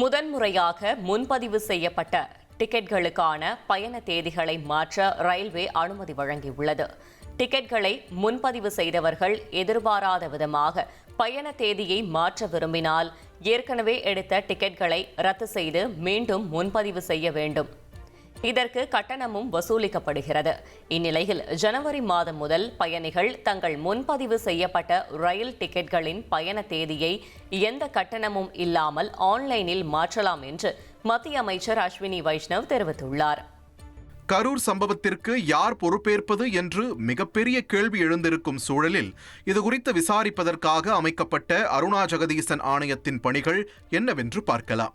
முதன்முறையாக முன்பதிவு செய்யப்பட்ட டிக்கெட்களுக்கான பயண தேதிகளை மாற்ற ரயில்வே அனுமதி வழங்கியுள்ளது. டிக்கெட்களை முன்பதிவு செய்தவர்கள் எதிர்பாராத விதமாக பயண தேதியை மாற்ற விரும்பினால் ஏற்கனவே எடுத்த டிக்கெட்களை ரத்து செய்து மீண்டும் முன்பதிவு செய்ய வேண்டும். இதற்கு கட்டணமும் வசூலிக்கப்படுகிறது. இந்நிலையில் ஜனவரி மாதம் முதல் பயணிகள் தங்கள் முன்பதிவு செய்யப்பட்ட ரயில் டிக்கெட்களின் பயண தேதியை எந்த கட்டணமும் இல்லாமல் ஆன்லைனில் மாற்றலாம் என்று மத்திய அமைச்சர் அஸ்வினி வைஷ்ணவ் தெரிவித்துள்ளார். கரூர் சம்பவத்திற்கு யார் பொறுப்பேற்பது என்று மிகப்பெரிய கேள்வி எழுந்திருக்கும் சூழலில் இதுகுறித்து விசாரிப்பதற்காக அமைக்கப்பட்ட அருணா ஜெகதீசன் ஆணையத்தின் பணிகள் என்னவென்று பார்க்கலாம்.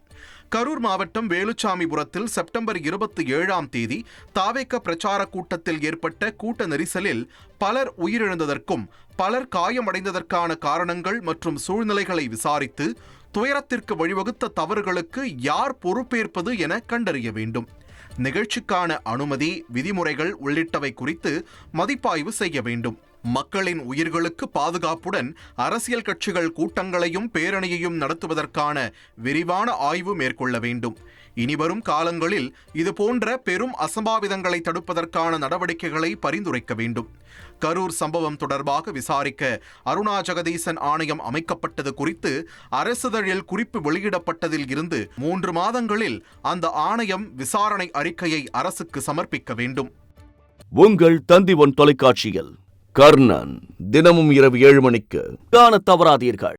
கரூர் மாவட்டம் வேலுச்சாமிபுரத்தில் செப்டம்பர் இருபத்தி ஏழாம் தேதி தாவேக்க பிரச்சார கூட்டத்தில் ஏற்பட்ட கூட்ட நெரிசலில் பலர் உயிரிழந்ததற்கும் பலர் காயமடைந்ததற்கான காரணங்கள் மற்றும் சூழ்நிலைகளை விசாரித்து துயரத்திற்கு வழிவகுத்த தவறுகளுக்கு யார் பொறுப்பேற்பது என கண்டறிய வேண்டும். நிகழ்ச்சிக்கான அனுமதி விதிமுறைகள் உள்ளிட்டவை குறித்து மதிப்பாய்வு செய்ய வேண்டும். மக்களின் உயிர்களுக்கு பாதுகாப்புடன் அரசியல் கட்சிகள் கூட்டங்களையும் பேரணியையும் நடத்துவதற்கான விரிவான ஆய்வு மேற்கொள்ள வேண்டும். இனிவரும் காலங்களில் இதுபோன்ற பெரும் அசம்பாவிதங்களை தடுப்பதற்கான நடவடிக்கைகளை பரிந்துரைக்க வேண்டும். கரூர் சம்பவம் தொடர்பாக விசாரிக்க அருணா ஜெகதீசன் ஆணையம் அமைக்கப்பட்டது குறித்து அரசிதழில் குறிப்பு வெளியிடப்பட்டதில் இருந்து மூன்று மாதங்களில் அந்த ஆணையம் விசாரணை அறிக்கையை அரசுக்கு சமர்ப்பிக்க வேண்டும். உங்கள் தந்தி ஒன் தொலைக்காட்சியில். கர்ணன். தினமும் இரவு ஏழு மணிக்கு. காண தவறாதீர்கள்.